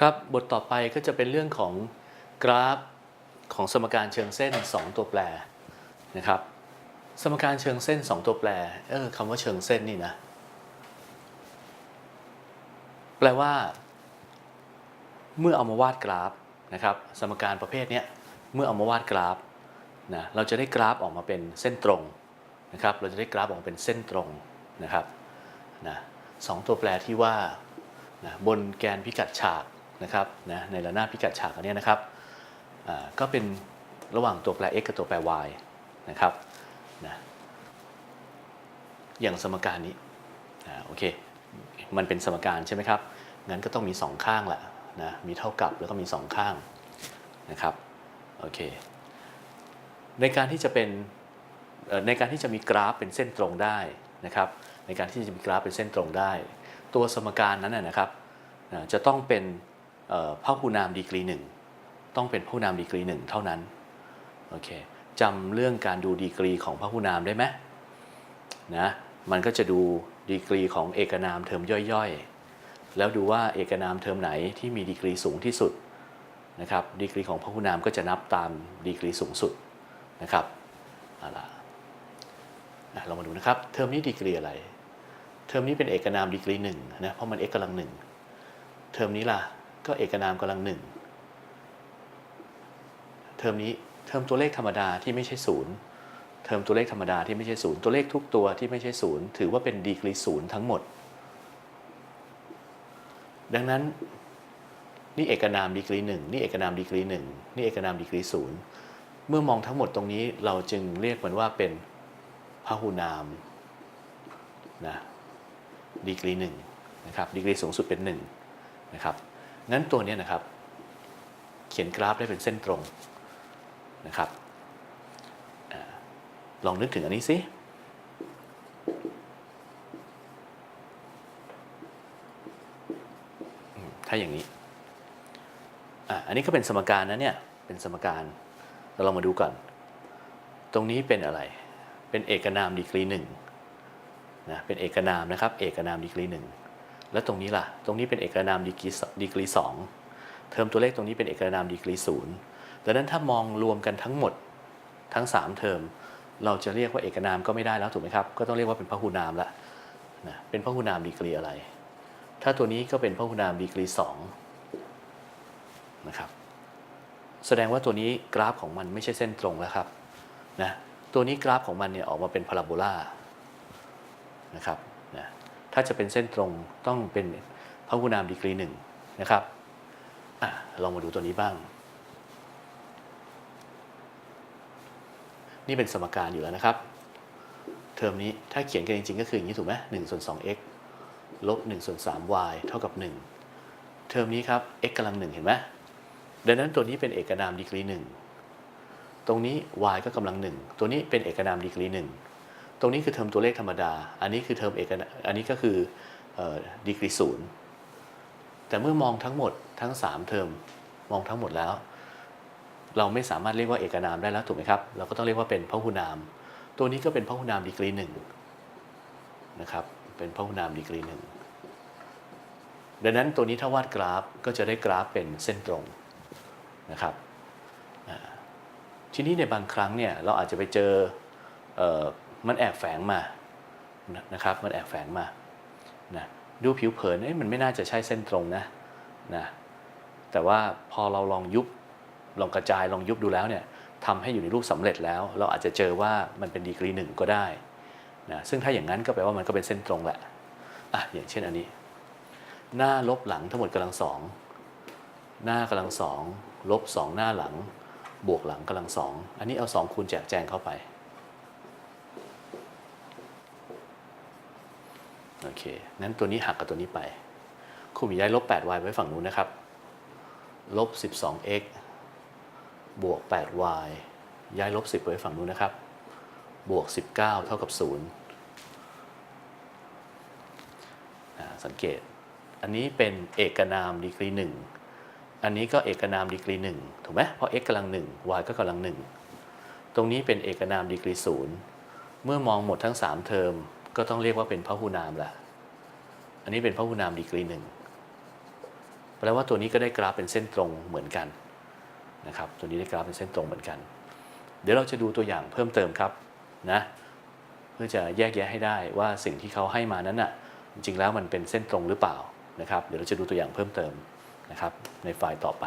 ครับบทต่อไปก็จะเป็นเรื่องของกราฟของสมการเชิงเส้น 2 ตัวแปรนะครับสมการเชิงเส้น 2 ตัวแปรเออคำว่าเชิงเส้นนี่นะ แปลว่า เมื่อเอามาวาดกราฟนะครับ สมการประเภทนี้เมื่อเอามาวาดกราฟนะเราจะได้กราฟออกมาเป็นเส้นตรงนะครับ เราจะได้กราฟออกมาเป็นเส้นตรงนะครับนะสองตัวแปรที่ว่านะบนแกนพิกัดฉาก นะครับนะในระนาบพิกัดฉากอันเนี้ยนะครับก็เป็นระหว่างตัวแปร x กับตัวแปร y นะครับนะอย่างสมการนี้โอเคมันเป็นสมการใช่ไหมครับงั้นก็ต้องมี 2 ข้างแหละนะมีเท่ากับแล้วก็มี 2 ข้างนะครับโอเคในการที่จะเป็นในการที่จะมีกราฟเป็นเส้นตรงได้นะครับในการที่จะมีกราฟเป็นเส้นตรงได้ ตัวสมการนั้นนะครับจะต้องเป็น เอ่อพหุนามดีกรีหนึ่งต้องเป็นพหุนามดีกรีหนึ่งเท่านั้นโอเคจำเรื่องการดูดีกรีของพหุนามได้ไหมนะมันก็จะดูดีกรีของเอกนามเทอมย่อยๆ แล้วดูว่าเอกนามเทอมไหนที่มีดีกรีสูงที่สุดนะครับดีกรีของพหุนามก็จะนับตามดีกรีสูงสุดนะครับเอาล่ะเรามาดูนะครับเทอมนี้ดีกรีอะไร เทอมนี้เป็นเอกนามดีกรีหนึ่งนะเพราะมัน x กำลังหนึ่งเทอมนี้ล่ะ ก็เอกนามกำลังหนึ่งเทอมนี้เทอมตัวเลขธรรมดาที่ไม่ใช่ศูนย์เทอมตัวเลขธรรมดาที่ไม่ใช่ศูนย์ตัวเลขทุกตัวที่ไม่ใช่ศูนย์ถือว่าเป็นดีกรีศูนย์ทั้งหมด ดังนั้นนี่เอกนามดีกรีหนึ่งนี่เอกนามดีกรีหนึ่งนี่เอกนามดีกรีศูนย์เมื่อมองทั้งหมดตรงนี้เราจึงเรียกมันว่าเป็นพหุนามนะดีกรีหนึ่งนะครับดีกรีสูงสุดเป็นหนึ่งนะครับ งั้นตัวนี้นะครับ เขียนกราฟได้เป็นเส้นตรงนะครับอลองนึกถึงอันนี้สิถ้าอย่างนี้อันนี้ก็เป็นสมการนะเนี่ย เป็นสมการเราลองมาดูก่อน ตรงนี้เป็นอะไร เป็นเอกนามดีกรีหนึ่งนะ เป็นเอกนามนะครับ เอกนามดีกรีหนึ่ง แล้วตรงนี้ล่ะ ตรงนี้เป็นเอกนามดีกรีสดีกรีสองเทอมตัวเลขตรงนี้เป็นเอกนามดีกรีศูนย์ดังนั้นถ้ามองรวมกันทั้งหมดทั้ง 3 เทอม เราจะเรียกว่าเอกนามก็ไม่ได้แล้วถูกไหมครับ ก็ต้องเรียกว่าเป็นพหุนามละนะเป็นพหุนามดีกรีอะไร ถ้าตัวนี้ก็เป็นพหุนามดีกรีสองนะครับแสดงว่าตัวนี้กราฟของมันไม่ใช่เส้นตรงแล้วครับนะตัวนี้กราฟของมันเนี่ยออกมาเป็นพาราโบลานะครับ ถ้าจะเป็นเส้นตรงต้องเป็นพหุนามดีกรีหนึ่งนะครับอลองมาดูตัวนี้บ้าง นี่เป็นสมการอยู่แล้วนะครับ เทอมนี้ถ้าเขียนกันจริงๆ ก็คืออย่างนี้ถูกไหมหนึ่งส่วนสอง x ลบ1ส่วน 3y เท่ากับ 1 เทอมนี้ครับ x กำลัง1เห็นไหมดังนั้นตัวนี้เป็นเอกนามดีกรี 1 ตรงนี้ y ก็กำลัง 1 ตัวนี้เป็นเอกนามดีกรี 1 ตรงนี้คือเทอมตัวเลขธรรมดา อันนี้คือเทอมเอกนามอันนี้ก็คือดีกรีศูนย์แต่เมื่อมองทั้งหมดทั้ง 3 เทอมมองทั้งหมดแล้ว เราไม่สามารถเรียกว่าเอกนามได้แล้วถูกไหมครับ เราก็ต้องเรียกว่าเป็นพหุนาม ตัวนี้ก็เป็นพหุนามดีกรีหนึ่งนะครับ เป็นพหุนามดีกรีหนึ่งดังนั้นตัวนี้ถ้าวาดกราฟก็จะได้กราฟเป็นเส้นตรงนะครับทีนี้ในบางครั้งเนี่ยเราอาจจะไปเจอเออ มันแอบแฝงมานะครับ มันแอบแฝงมานะดูผิวเผินเอ๊ะมันไม่น่าจะใช่เส้นตรงนะนะแต่ว่าพอเราลองยุบลองกระจายลองยุบดูแล้วเนี่ยทำให้อยู่ในรูปสำเร็จแล้ว เราอาจจะเจอว่ามันเป็นดีกรีหนึ่งก็ได้นะซึ่งถ้าอย่างนั้นก็แปลว่ามันก็เป็นเส้นตรงแหละอะอย่างเช่นอันนี้ หน้าลบหลังทั้งหมดกำลังสองหน้ากำลังสองลบสองหน้าหลัง บวกหลังกำลังสองอันนี้เอาสองคูณแจกแจงเข้าไป โอเคงั้นตัวนี้หักกับตัวนี้ไปครูหมีย้ายลบ 8y ไว้ฝั่งนู้นนะครับลบ 12x บวก 8y ย้ายลบ 10 ไว้ฝั่งนู้นนะครับ บวก 19 เท่ากับ 0 สังเกต อันนี้เป็นเอกนามดีกรีหนึ่งอันนี้ก็เอกนามดีกรีหนึ่งถูกไหมเพราะ x กำลังหนึ่ง y ก็กำลังหนึ่งตรงนี้เป็นเอกนามดีกรีศูนย์เมื่อมองหมดทั้ง 3 เทอม ก็ต้องเรียกว่าเป็นพระหุนามละอันนี้เป็นพระหุนามดีกรีหนึ่งแปลว่าตัวนี้ก็ได้กราฟเป็นเส้นตรงเหมือนกันนะครับตัวนี้ได้กราฟเป็นเส้นตรงเหมือนกัน เดี๋ยวเราจะดูตัวอย่างเพิ่มเติมครับนะเพื่อจะแยกแยะให้ได้ว่าสิ่งที่เขาให้มานั้นน่ะจริงๆแล้วมันเป็นเส้นตรงหรือเปล่านะครับ เดี๋ยวเราจะดูตัวอย่างเพิ่มเติมนะครับในไฟล์ต่อไป